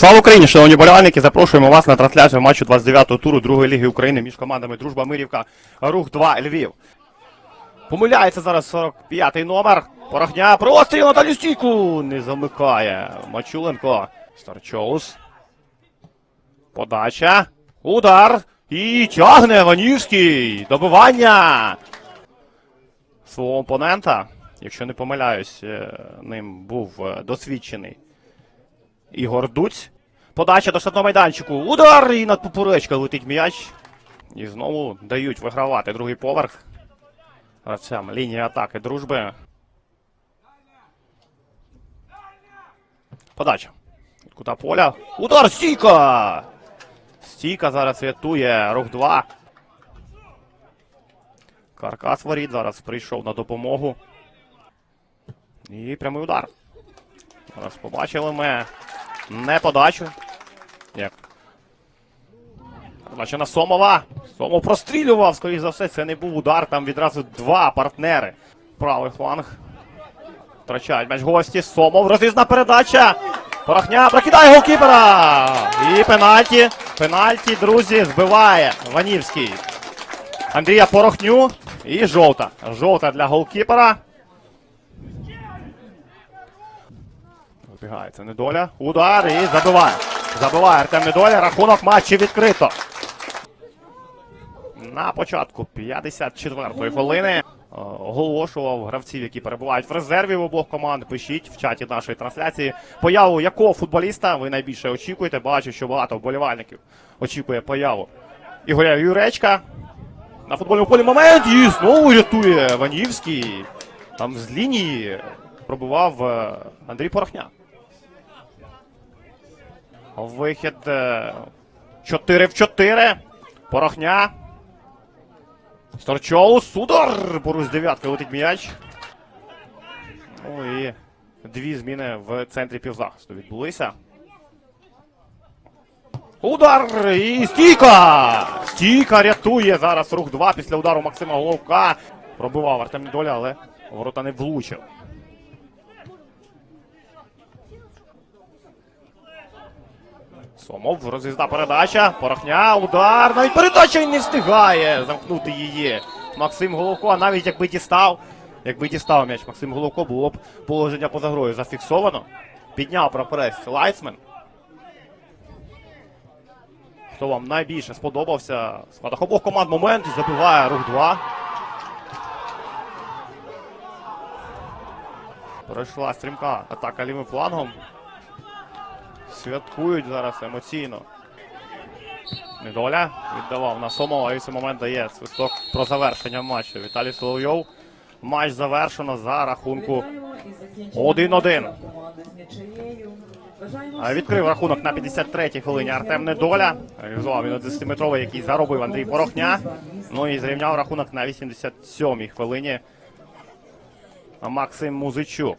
Слава Україні, шановні болівальники! Запрошуємо вас на трансляцію матчу 29-го туру Другої ліги України між командами Дружба Мирівка, Рух 2 Львів. Помиляється зараз 45-й номер. Порохня простріл на дальню стійку. Не замикає. Мачуленко. Старчоус. Подача. Удар. І тягне Ванівський. Добивання. Свого опонента, якщо не помиляюсь, е, ним був е, досвідчений Ігор Дуць. Подача до штатного майданчику. Удар! І над поперечка летить м'яч. І знову дають вигравати другий поверх. Гравцям лінії атаки дружби. Подача. Кута поля. Удар! Стійка! Стійка зараз рятує рух 2. Каркас воріт зараз прийшов на допомогу. І прямий удар. Зараз побачили ми не подачу. Як? Подача Сомова. Сомов прострілював, скоріш за все, це не був удар. Там відразу два партнери. Правий фланг. Втрачають м'яч гості. Сомов. Розрізна передача. Порохня прокидає голкіпера. І пенальті. Пенальті, друзі, збиває Ванівський. Андрія Порохню. І жовта. Жовта для голкіпера. Вибігається недоля. Удар і забиває. Забиває Артем Недоля. Рахунок матчі відкрито. На початку 54-ї хвилини е, оголошував гравців, які перебувають в резерві в обох команд. Пишіть в чаті нашої трансляції появу якого футболіста ви найбільше очікуєте. Бачу, що багато вболівальників очікує появу Ігоря Юречка. На футбольному полі момент і знову рятує Ванівський. Там з лінії пробував е, Андрій Порохня. Вихід е, 4 в 4. Порохня. Старчоус. Удар! Поруч з дев'ятки летить м'яч. Ну і дві зміни в центрі півзахисту відбулися. Удар! І стійка! Стійка рятує зараз рух 2 після удару Максима Головка. Пробивав Артем Недоля, але ворота не влучив. Сомов, роз'їзда передача, порохня, удар, навіть передача він не встигає замкнути її. Максим Головко, а навіть якби дістав, якби дістав м'яч Максим Головко, було б положення поза грою зафіксовано. Підняв прапорець Лайцмен. Хто вам найбільше сподобався? Складах обох команд момент забиває рух 2. Пройшла стрімка атака лівим флангом. Святкують зараз емоційно. Недоля віддавав на Сомова і в цей момент дає свисток про завершення матчу. Віталій Соловйов. Матч завершено за рахунку 1-1. Відкрив рахунок на 53-й хвилині Артем Недоля. Реалізував він 11-метровий, який заробив Андрій Порохня. Ну і зрівняв рахунок на 87-й хвилині Максим Музичук.